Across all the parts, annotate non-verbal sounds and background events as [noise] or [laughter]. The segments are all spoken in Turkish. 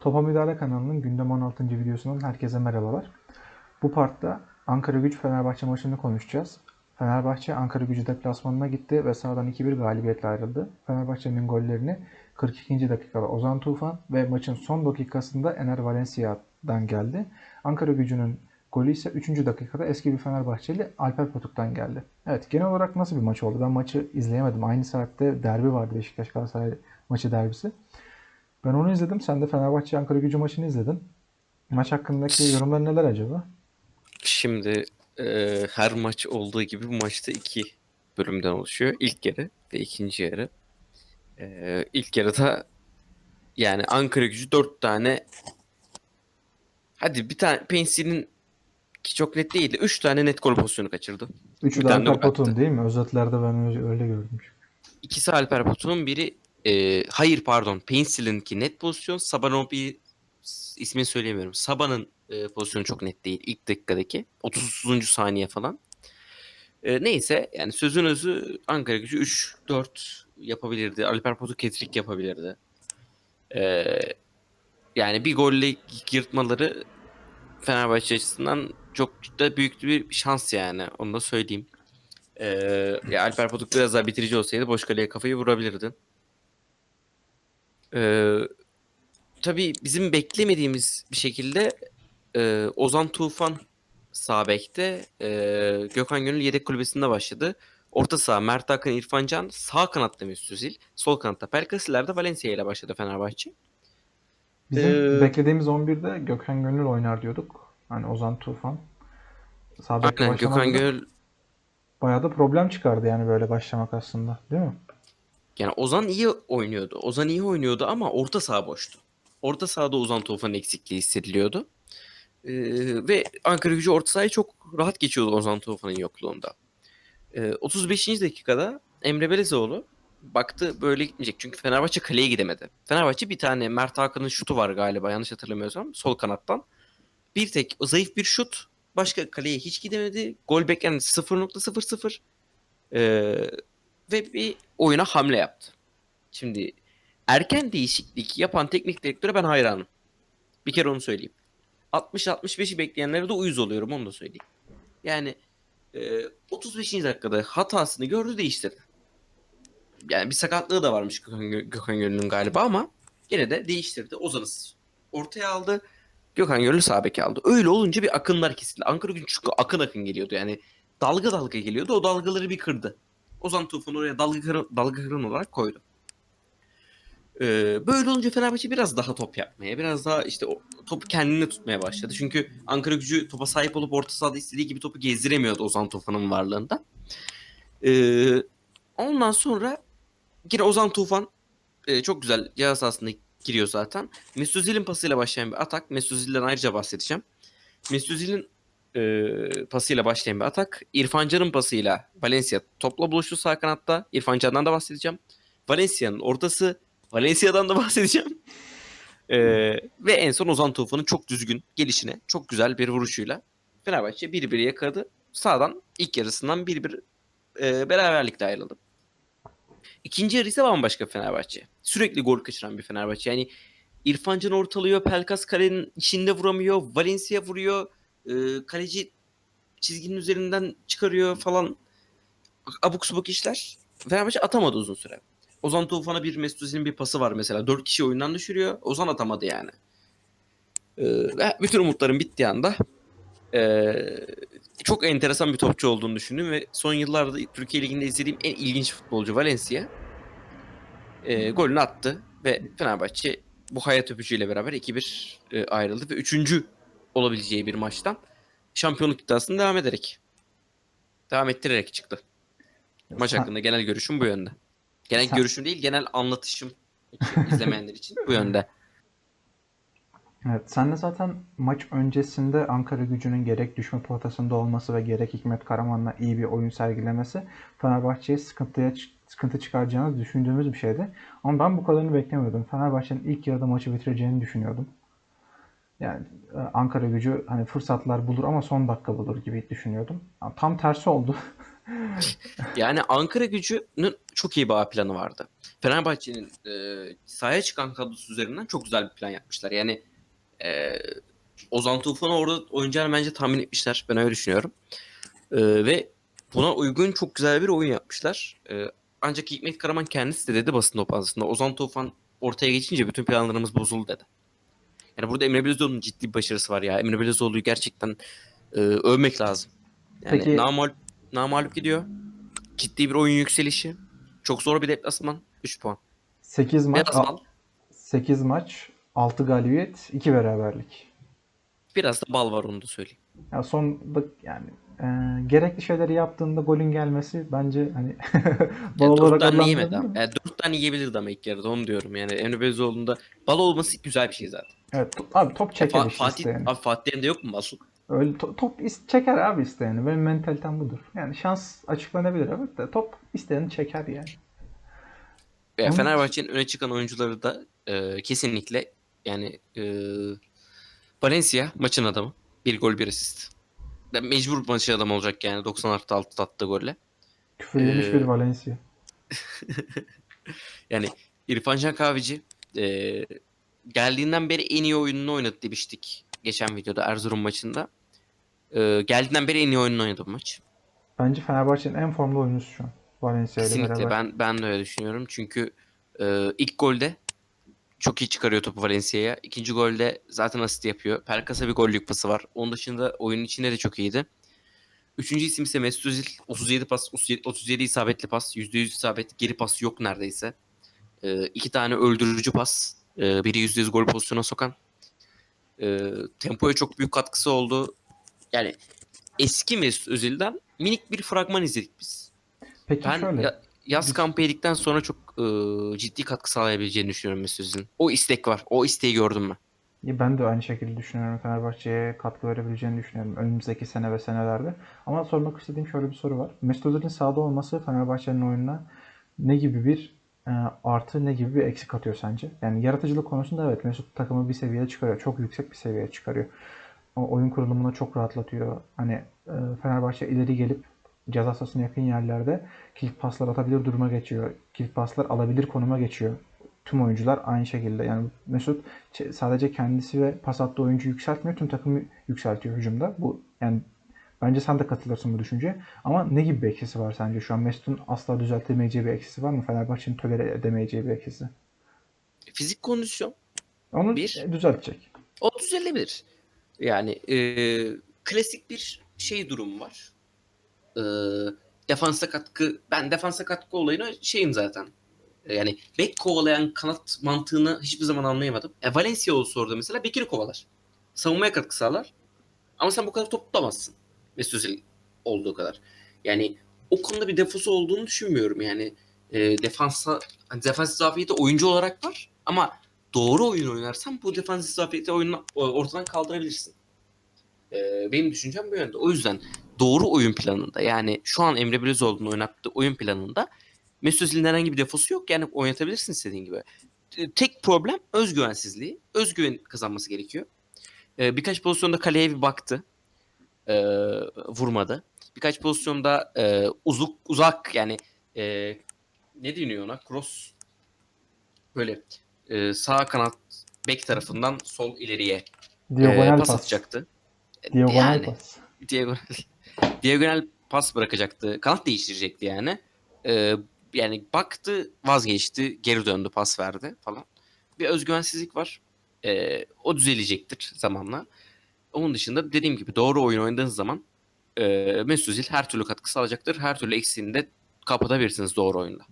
Topa Müdahale kanalının gündem 16. videosundan herkese merhabalar. Bu partta Ankara Güç Fenerbahçe maçını konuşacağız. Fenerbahçe Ankara Gücü deplasmanına gitti ve sahadan 2-1 galibiyetle ayrıldı. Fenerbahçe'nin gollerini 42. dakikada Ozan Tufan ve maçın son dakikasında Ener Valencia'dan geldi. Ankara Gücü'nün golü ise 3. dakikada eski bir Fenerbahçeli Alper Potuk'tan geldi. Evet genel olarak nasıl bir maç oldu? Ben maçı izleyemedim. Aynı saatte derbi vardı Beşiktaş Galatasaray maçı derbisi. Ben onu izledim. Sen de Fenerbahçe Ankara Gücü maçını izledin. Maç hakkındaki yorumlar neler acaba? Şimdi e, her maç olduğu gibi bu maçta iki bölümden oluşuyor. İlk yarı ve ikinci yarı. E, ilk yarıda yani Ankara gücü dört tane hadi bir tane Pensie'nin ki çok net değildi. Üç tane net gol pozisyonu kaçırdı. Üçü de Alper. Potuk'un değil mi? Özetlerde ben öyle, öyle gördüm. İkisi Alper Potuk'un biri e, hayır pardon Pencil'inki net pozisyon. Saban'ın bir ismini söyleyemiyorum. Saban'ın e, pozisyonu çok net değil ilk dakikadaki. 30. saniye falan. E, neyse yani sözün özü Ankara gücü 3-4 yapabilirdi. Alper Potuk hat yapabilirdi. E, yani bir golle yırtmaları Fenerbahçe açısından çok da büyük bir şans yani. Onu da söyleyeyim. Ee, ya Alper Potuk biraz daha bitirici olsaydı boş kaleye kafayı vurabilirdi. Ee, tabii bizim beklemediğimiz bir şekilde e, Ozan Tufan sağ bekte, e, Gökhan Gönül yedek kulübesinde başladı. Orta saha Mert Hakan İrfan Can, sağ kanatta Mesut Özil, sol kanatta Pelkas ileride Valencia ile başladı Fenerbahçe. Bizim Ee, beklediğimiz 11'de Gökhan Gönül oynar diyorduk. Hani Ozan Tufan. Sağ Aynen Gökhan Gönül Bayağı da problem çıkardı yani böyle başlamak aslında. Değil mi? Yani Ozan iyi oynuyordu. Ozan iyi oynuyordu ama orta saha boştu. Orta sahada Ozan Tufan'ın eksikliği hissediliyordu. Ee, ve Ankara gücü orta sahayı çok rahat geçiyordu Ozan Tufan'ın yokluğunda. Ee, 35. dakikada Emre Belezoğlu baktı böyle gitmeyecek. Çünkü Fenerbahçe kaleye gidemedi. Fenerbahçe bir tane Mert Hakan'ın şutu var galiba yanlış hatırlamıyorsam sol kanattan. Bir tek zayıf bir şut. Başka kaleye hiç gidemedi. Gol beklenti 0.00. Ee, ve bir oyuna hamle yaptı. Şimdi erken değişiklik yapan teknik direktöre ben hayranım. Bir kere onu söyleyeyim. 60-65'i bekleyenlere de uyuz oluyorum onu da söyleyeyim. Yani e, 35. dakikada hatasını gördü değiştirdi. Yani bir sakatlığı da varmış Gökhan, Gö- Gökhan Gönül'ün galiba ama yine de değiştirdi. Ozan'ı ortaya aldı. Gökhan Gönül sağ beke aldı. Öyle olunca bir akınlar kesildi. Ankara gücü çünkü akın akın geliyordu. Yani dalga dalga geliyordu. O dalgaları bir kırdı. Ozan Tufan oraya dalga kıran, dalga kıran olarak koydu. Ee, böyle olunca Fenerbahçe biraz daha top yapmaya, biraz daha işte o topu kendine tutmaya başladı. Çünkü Ankara gücü topa sahip olup orta sahada istediği gibi topu gezdiremiyordu Ozan Tufan'ın varlığında. Ee, ondan sonra yine Ozan Tufan e, çok güzel ceza sahasında giriyor zaten. Mesut Özil'in pasıyla başlayan bir atak. Mesut Özil'den ayrıca bahsedeceğim. Mesut Özil'in e, pasıyla başlayan bir atak. İrfan Can'ın pasıyla Valencia topla buluştu sağ kanatta. İrfan Can'dan da bahsedeceğim. Valencia'nın ortası. Valencia'dan da [laughs] bahsedeceğim. E, ve en son Ozan Tufan'ın çok düzgün gelişine çok güzel bir vuruşuyla Fenerbahçe 1-1 yakaladı. Sağdan ilk yarısından 1-1 e, beraberlikle ayrıldı. İkinci yarı ise bambaşka Fenerbahçe. Sürekli gol kaçıran bir Fenerbahçe. Yani İrfan Can ortalıyor. Pelkas kalenin içinde vuramıyor. Valencia vuruyor. E, kaleci çizginin üzerinden çıkarıyor falan. Abuk subuk işler. Fenerbahçe atamadı uzun süre. Ozan Tufan'a bir Mesut Özil'in bir pası var mesela. Dört kişi oyundan düşürüyor. Ozan atamadı yani. E, ve bütün umutların bittiği anda e, çok enteresan bir topçu olduğunu düşündüm ve son yıllarda Türkiye Ligi'nde izlediğim en ilginç futbolcu Valencia e, golünü attı ve Fenerbahçe bu hayat öpücüğüyle beraber 2-1 e, ayrıldı ve üçüncü olabileceği bir maçtan şampiyonluk iddiasını devam ederek devam ettirerek çıktı. Maç hakkında genel görüşüm bu yönde. Genel Sen- görüşüm değil, genel anlatışım izlemeyenler için bu yönde. Evet, sen de zaten maç öncesinde Ankara Gücü'nün gerek düşme potasında olması ve gerek Hikmet Karaman'la iyi bir oyun sergilemesi Fenerbahçe'ye sıkıntıya sıkıntı çıkaracağını düşündüğümüz bir şeydi. Ama ben bu kadarını beklemiyordum. Fenerbahçe'nin ilk yarıda maçı bitireceğini düşünüyordum. Yani e, Ankara Gücü hani fırsatlar bulur ama son dakika bulur gibi düşünüyordum. Ama tam tersi oldu. [laughs] Yani Ankara gücünün çok iyi bir planı vardı. Fenerbahçe'nin e, sahaya çıkan kadrosu üzerinden çok güzel bir plan yapmışlar. Yani e, Ozan Tufan'ı orada oynayacağını bence tahmin etmişler. Ben öyle düşünüyorum. E, ve buna uygun çok güzel bir oyun yapmışlar. E, ancak Hikmet Karaman kendisi de dedi basın toplantısında. Ozan Tufan ortaya geçince bütün planlarımız bozuldu dedi. Yani burada Emre Belözoğlu'nun ciddi bir başarısı var ya. Emre Belözoğlu'yu gerçekten e, övmek lazım. Yani Peki- namal, namalup gidiyor. Ciddi bir oyun yükselişi. Çok zor bir deplasman. 3 puan. 8 maç, bal. 8 maç, 6 galibiyet, 2 beraberlik. Biraz da bal var onu da söyleyeyim. Ya sonda yani e, gerekli şeyleri yaptığında golün gelmesi bence hani [laughs] bal Ya, olarak 4 tane adlandırılır yemedi ama. Yani 4 tane yiyebilirdi ama ilk yarıda onu diyorum. Yani Emre Belözoğlu'nda bal olması güzel bir şey zaten. Evet, abi top çeker işte Fatih, isteyeni. abi Fatih'in de yok mu bal? Öyle to- top is- çeker abi isteyeni. Benim mentalitem budur. Yani şans açıklanabilir evet de top isteyeni çeker yani. Ya Onun- Fenerbahçe'nin öne çıkan oyuncuları da e, kesinlikle yani e, Valencia maçın adamı. Bir gol bir asist. Mecbur maçın adamı olacak yani 90 artı 6 attığı golle. Küfür yemiş Ee, bir Valencia. [laughs] Yani İrfan Can Kahveci e, geldiğinden beri en iyi oyununu oynadı demiştik geçen videoda Erzurum maçında. E, geldiğinden beri en iyi oyununu oynadı bu maç. Bence Fenerbahçe'nin en formda oyuncusu şu an. Valencia ile Kesinlikle beraber. ben ben de öyle düşünüyorum. Çünkü e, ilk golde çok iyi çıkarıyor topu Valencia'ya. İkinci golde zaten asist yapıyor. Pelkas'a bir gollük pası var. Onun dışında oyunun içinde de çok iyiydi. Üçüncü isim ise Mesut Özil. 37 pas, 37, 37 isabetli pas, %100 isabet, geri pas yok neredeyse. E, iki tane öldürücü pas. E, biri %100 gol pozisyona sokan. E, tempoya çok büyük katkısı oldu. Yani eski Mesut Özil'den minik bir fragman izledik biz. Peki Ben şöyle. ya- yaz kampı yedikten sonra çok e, ciddi katkı sağlayabileceğini düşünüyorum Mesut. O istek var. O isteği gördüm ben. Ya Ben de aynı şekilde düşünüyorum. Fenerbahçe'ye katkı verebileceğini düşünüyorum önümüzdeki sene ve senelerde. Ama sormak istediğim şöyle bir soru var. Mesut Özil'in sahada olması Fenerbahçe'nin oyununa ne gibi bir e, artı ne gibi bir eksik atıyor sence? Yani yaratıcılık konusunda evet Mesut takımı bir seviyeye çıkarıyor. Çok yüksek bir seviyeye çıkarıyor. O oyun kurulumunu çok rahatlatıyor. Hani e, Fenerbahçe ileri gelip ceza sahasına yakın yerlerde kilit paslar atabilir duruma geçiyor. Kilit paslar alabilir konuma geçiyor. Tüm oyuncular aynı şekilde. Yani Mesut sadece kendisi ve pas attığı oyuncu yükseltmiyor. Tüm takımı yükseltiyor hücumda. Bu yani bence sen de katılırsın bu düşünceye. Ama ne gibi bir eksisi var sence şu an? Mesut'un asla düzeltemeyeceği bir eksisi var mı? Fenerbahçe'nin tolere edemeyeceği bir eksisi. Fizik kondisyon Onu Bir. düzeltecek. o düzelebilir. Yani e, klasik bir şey durum var. E, defansa katkı ben defansa katkı olayına şeyim zaten. E, Yani bek kovalayan kanat mantığını hiçbir zaman anlayamadım. E, Valencia olsa orada mesela bekiri kovalar. Savunmaya katkı sağlar. Ama sen bu kadar top tutamazsın. Mesut olduğu kadar. Yani o konuda bir defosu olduğunu düşünmüyorum. Yani e, defansa hani defans zafiyeti oyuncu olarak var ama doğru oyun oynarsan bu defans zafiyeti oyunu ortadan kaldırabilirsin. E, benim düşüncem bu yönde. O yüzden doğru oyun planında yani şu an Emre Belözoğlu'nun oynattığı oyun planında Mesut Özil'in herhangi bir defosu yok. Yani oynatabilirsin istediğin gibi. Tek problem özgüvensizliği. Özgüven kazanması gerekiyor. E, birkaç pozisyonda kaleye bir baktı. E, vurmadı. Birkaç pozisyonda e, uzak uzak yani e, ne deniyor ona? Cross böyle e, sağ kanat bek tarafından sol ileriye e, Diagonal pas pas. atacaktı. Diagonal yani, pas. diagonal, diagonal pas bırakacaktı. Kanat değiştirecekti yani. Ee, yani baktı vazgeçti. Geri döndü pas verdi falan. Bir özgüvensizlik var. Ee, o düzelecektir zamanla. Onun dışında dediğim gibi doğru oyun oynadığınız zaman e, Mesut Özil her türlü katkı sağlayacaktır. Her türlü eksiğini de kapatabilirsiniz doğru oyunda.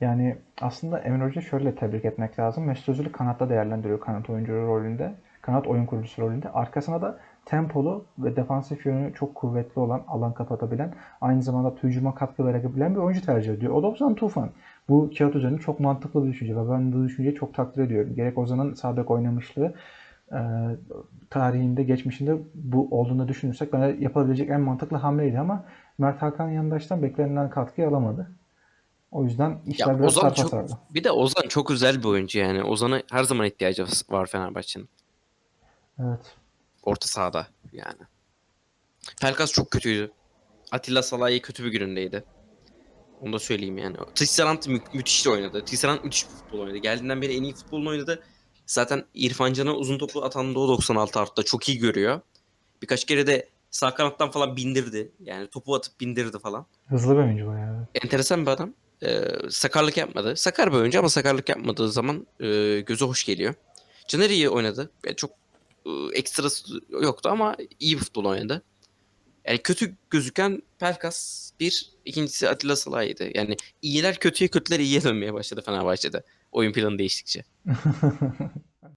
Yani aslında Emre Hoca şöyle tebrik etmek lazım. Mesut Özil'i kanatta değerlendiriyor kanat oyuncu rolünde. Kanat oyun kurucusu rolünde. Arkasına da tempolu ve defansif yönü çok kuvvetli olan, alan kapatabilen, aynı zamanda hücuma katkı verebilen bir oyuncu tercih ediyor. O da Ozan Tufan. Bu kağıt üzerinde çok mantıklı bir düşünce ve ben bu düşünceyi çok takdir ediyorum. Gerek Ozan'ın sağ bek oynamışlığı, e, tarihinde, geçmişinde bu olduğunu düşünürsek bence yapılabilecek en mantıklı hamleydi ama Mert Hakan Yandaş'tan beklenilen katkıyı alamadı. O yüzden işler Ya biraz Ozan çok sardı. bir de Ozan çok özel bir oyuncu yani. Ozan'a her zaman ihtiyacı var Fenerbahçe'nin. Evet. Orta sahada yani. Pelkas çok kötüydü. Atilla Salahi kötü bir günündeydi. Onu da söyleyeyim yani. Tisserand mü- müthiş oynadı. Tisserand müthiş bir futbol oynadı. Geldiğinden beri en iyi futbolunu oynadı. Zaten İrfan Can'a uzun topu atan da o 96 artıda çok iyi görüyor. Birkaç kere de sağ kanattan falan bindirdi. Yani topu atıp bindirdi falan. Hızlı bir oyuncu bayağı. Enteresan bir adam. Ee, sakarlık yapmadı. Sakar bir oyuncu ama sakarlık yapmadığı zaman e, göze hoş geliyor. Caner iyi oynadı. Yani çok ekstrası yoktu ama iyi bir futbol oynadı. Yani kötü gözüken Pelkas bir, ikincisi Atilla Salah'ydı. Yani iyiler kötüye, kötüler iyiye dönmeye başladı Fenerbahçe'de. Oyun planı değiştikçe. [laughs]